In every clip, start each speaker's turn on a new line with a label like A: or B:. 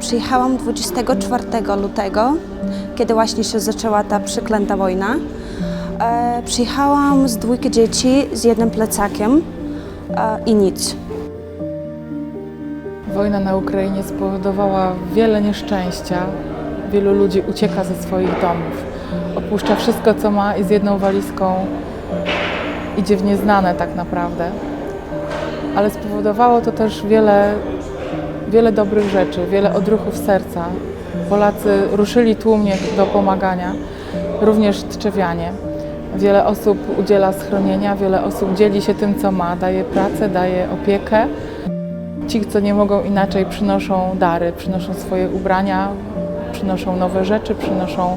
A: Przyjechałam 24 lutego, kiedy właśnie się zaczęła ta przeklęta wojna. E, przyjechałam z dwójką dzieci z jednym plecakiem e, i nic.
B: Wojna na Ukrainie spowodowała wiele nieszczęścia. Wielu ludzi ucieka ze swoich domów. Opuszcza wszystko, co ma i z jedną walizką idzie w nieznane tak naprawdę. Ale spowodowało to też wiele, wiele dobrych rzeczy, wiele odruchów serca. Polacy ruszyli tłumnie do pomagania, również tczewianie. Wiele osób udziela schronienia, wiele osób dzieli się tym, co ma, daje pracę, daje opiekę. Ci, co nie mogą inaczej, przynoszą dary, przynoszą swoje ubrania, przynoszą nowe rzeczy, przynoszą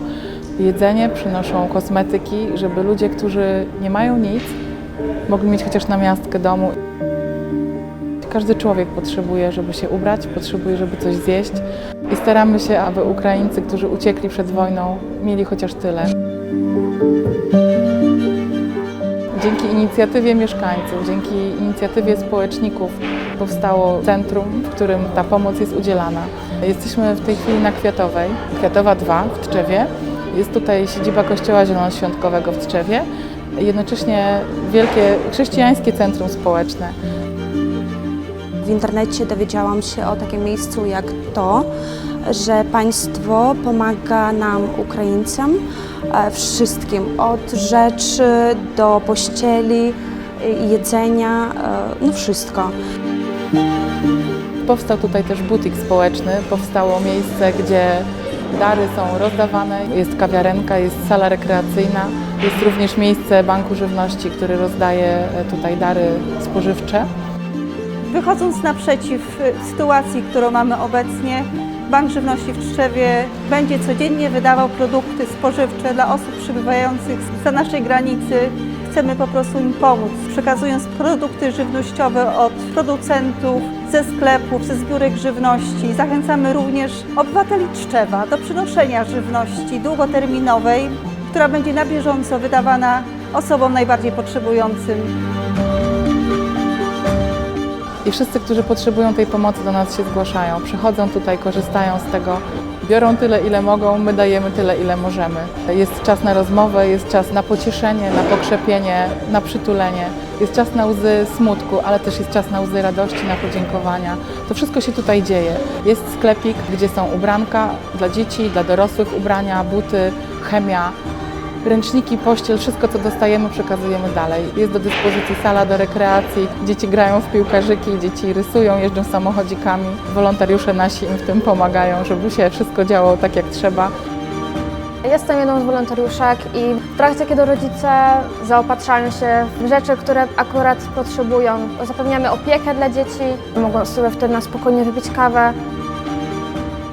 B: jedzenie, przynoszą kosmetyki, żeby ludzie, którzy nie mają nic, mogli mieć chociaż namiastkę domu. Każdy człowiek potrzebuje, żeby się ubrać, potrzebuje, żeby coś zjeść i staramy się, aby Ukraińcy, którzy uciekli przed wojną, mieli chociaż tyle. Dzięki inicjatywie mieszkańców, dzięki inicjatywie społeczników powstało centrum, w którym ta pomoc jest udzielana. Jesteśmy w tej chwili na Kwiatowej, Kwiatowa 2 w Tczewie. Jest tutaj siedziba Kościoła Zielonoświątkowego w Tczewie, jednocześnie wielkie chrześcijańskie centrum społeczne.
A: W internecie dowiedziałam się o takim miejscu jak to, że państwo pomaga nam, Ukraińcom, e, wszystkim, od rzeczy do pościeli, e, jedzenia, e, no wszystko.
B: Powstał tutaj też butik społeczny, powstało miejsce, gdzie dary są rozdawane, jest kawiarenka, jest sala rekreacyjna, jest również miejsce Banku Żywności, który rozdaje tutaj dary spożywcze.
C: Wychodząc naprzeciw y, sytuacji, którą mamy obecnie, Bank Żywności w Tczewie będzie codziennie wydawał produkty spożywcze dla osób przybywających za naszej granicy. Chcemy po prostu im pomóc, przekazując produkty żywnościowe od producentów, ze sklepów, ze zbiórek żywności. Zachęcamy również obywateli Tczewa do przynoszenia żywności długoterminowej, która będzie na bieżąco wydawana osobom najbardziej potrzebującym.
B: I wszyscy, którzy potrzebują tej pomocy, do nas się zgłaszają. Przychodzą tutaj, korzystają z tego, biorą tyle, ile mogą, my dajemy tyle, ile możemy. Jest czas na rozmowę, jest czas na pocieszenie, na pokrzepienie, na przytulenie. Jest czas na łzy smutku, ale też jest czas na łzy radości, na podziękowania. To wszystko się tutaj dzieje. Jest sklepik, gdzie są ubranka dla dzieci, dla dorosłych ubrania, buty, chemia, ręczniki, pościel, wszystko co dostajemy przekazujemy dalej. Jest do dyspozycji sala do rekreacji, dzieci grają w piłkarzyki, dzieci rysują, jeżdżą samochodzikami. Wolontariusze nasi im w tym pomagają, żeby się wszystko działo tak jak trzeba.
D: Jestem jedną z wolontariuszek i w trakcie, kiedy rodzice zaopatrzają się w rzeczy, które akurat potrzebują, zapewniamy opiekę dla dzieci, mogą sobie wtedy na spokojnie wypić kawę.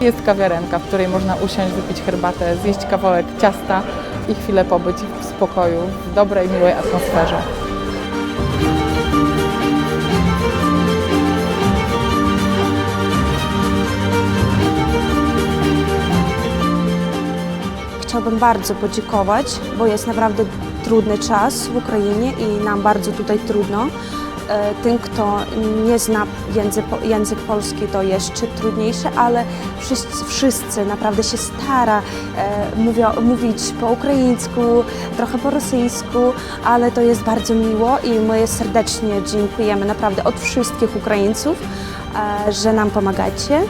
B: Jest kawiarenka, w której można usiąść, wypić herbatę, zjeść kawałek ciasta i chwilę pobyć w spokoju, w dobrej, miłej atmosferze.
A: Chciałbym bardzo podziękować, bo jest naprawdę trudny czas w Ukrainie i nam bardzo tutaj trudno. E, Tym, kto nie zna język, język polski, to jeszcze trudniejsze, ale wszyscy, wszyscy naprawdę się stara e, mówić po ukraińsku, trochę po rosyjsku, ale to jest bardzo miło i my serdecznie dziękujemy naprawdę od wszystkich Ukraińców, e, że nam pomagacie.